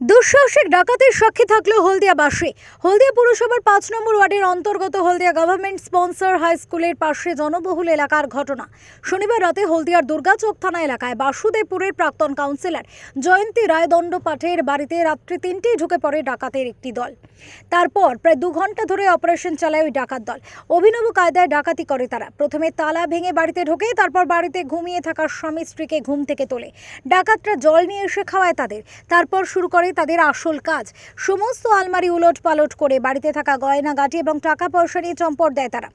দুঃসাহসিক ডাকাতির সাক্ষী থাকল হলদিয়াবাসী। হলদিয়া পুরসভার পাঁচ নম্বর ওয়ার্ডের অন্তর্গত হলদিয়া গভর্নমেন্ট স্পন্সর হাই স্কুলের পাশে জনবহুল এলাকার ঘটনা। শনিবার রাতে হলদিয়ার দুর্গাচক থানা এলাকায় বাসুদেবপুরের প্রাক্তন কাউন্সিলর জয়ন্তী রায়দণ্ড পাঠের বাড়িতে রাত্রি তিনটেই ঢুকে পড়ে ডাকাতের একটি দল। তারপর প্রায় দু ঘণ্টা ধরে অপারেশন চালায় ওই ডাকাত দল। অভিনব কায়দায় ডাকাতি করে তারা। প্রথমে তালা ভেঙে বাড়িতে ঢোকে, তারপর বাড়িতে ঘুমিয়ে থাকা স্বামী স্ত্রীকে ঘুম থেকে তোলে। ডাকাতরা জল নিয়ে এসে খাওয়ায় তাদের। তারপর শুরু করে তাদের আসল কাজ। সমস্ত আলমারি উলট পালট করে বাড়িতে থাকা গয়না গাটি এবং টাকা পয়সা নিয়ে চম্পট দেয় তারা।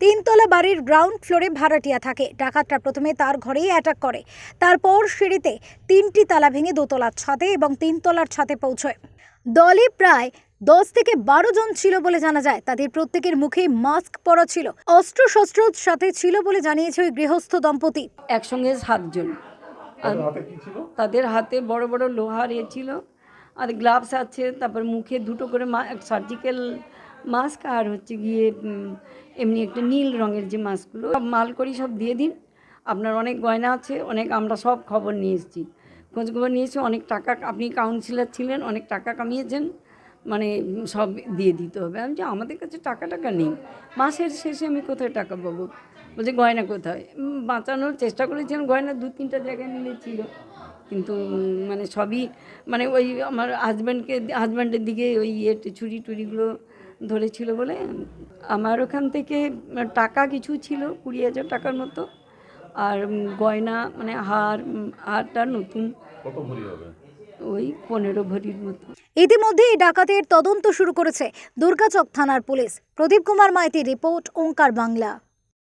তিনতলা বাড়ির গ্রাউন্ড ফ্লোরে ভাড়াটিয়া থাকে। ডাকাতরা প্রথমে তার ঘরেই অ্যাটাক করে। তারপর সিঁড়িতে তিনটি তালা ভেঙে দোতলার ছাদে এবং তিনতলার ছাদে পৌঁছয়। দলে প্রায় দশ থেকে বারো জন ছিল বলে জানা যায়। তাদের প্রত্যেকের মুখে মাস্ক পরা ছিল। অস্ত্র শস্ত্র সাথে ছিল বলে জানিয়েছে ওই গৃহস্থ দম্পতি। একসঙ্গে সাতজন। তাদের হাতে তাদের হাতে বড় বড় লোহার এ ছিল। আর গ্লাভস আছে, তারপর মুখে দুটো করে সার্জিক্যাল মাস্ক আর হচ্ছে গিয়ে এমনি একটা নীল রঙের যে মাস্কগুলো সব মাল করি সব দিয়ে দিন। আপনার অনেক গয়না আছে, অনেক আমরা সব খবর নিয়ে এসেছি। খোঁজখবর নিয়েছি অনেক টাকা, আপনি কাউন্সিলর ছিলেন, অনেক টাকা কামিয়েছেন মানে সব দিয়ে দিতে হবে। আমি যে আমাদের কাছে টাকা টাকা নেই, মাসের শেষে আমি কোথায় টাকা পাবো? বলছে গয়না কোথায়? বাঁচানোর চেষ্টা করেছিলাম, গয়না দু তিনটা জায়গায় মিলেছিল। কিন্তু মানে সবই মানে ওই আমার হাজব্যান্ডকে হাজব্যান্ডের দিকে ওই ইয়ে ছুরি টুরিগুলো ধরেছিল বলে আমার ওখান থেকে টাকা কিছু ছিল কুড়ি হাজার টাকার মতো আর গয়না মানে হার হারটা নতুন। কত ভরি হবে? ওই পনেরো ভরির মতো। ইতিমধ্যে এই ডাকাতের তদন্ত শুরু করেছে দুর্গাচক থানার পুলিশ। প্রদীপ কুমার মাইতি রিপোর্ট ওঙ্কার বাংলা।